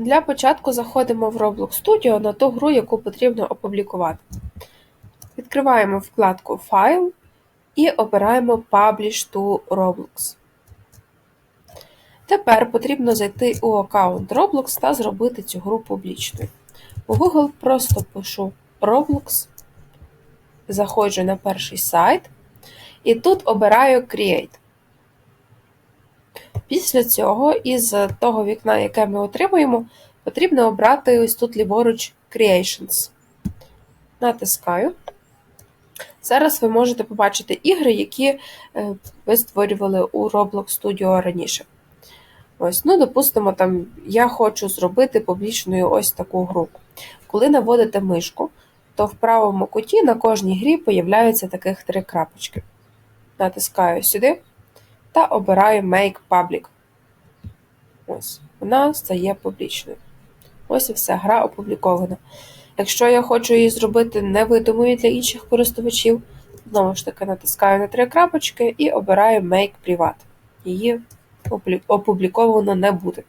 Для початку заходимо в Roblox Studio на ту гру, яку потрібно опублікувати. Відкриваємо вкладку Файл і обираємо Publish to Roblox. Тепер потрібно зайти у аккаунт Roblox та зробити цю гру публічною. У Google просто пишу Roblox, заходжу на перший сайт і тут обираю Create. Після цього, із того вікна, яке ми отримуємо, потрібно обрати ось тут ліворуч Creations. Натискаю. Зараз ви можете побачити ігри, які е, ви створювали у Roblox Studio раніше. Ось, ну, допустимо, там я хочу зробити публічною ось таку гру. Коли наводите мишку, то в правому куті на кожній грі появляються таких три крапочки. Натискаю сюди та обираю Make Public. Ось, вона стає публічною. Ось і все, гра опублікована. Якщо я хочу її зробити невидимою для інших користувачів, знову ж таки натискаю на три крапочки і обираю Make Private. Її опубліковано не буде.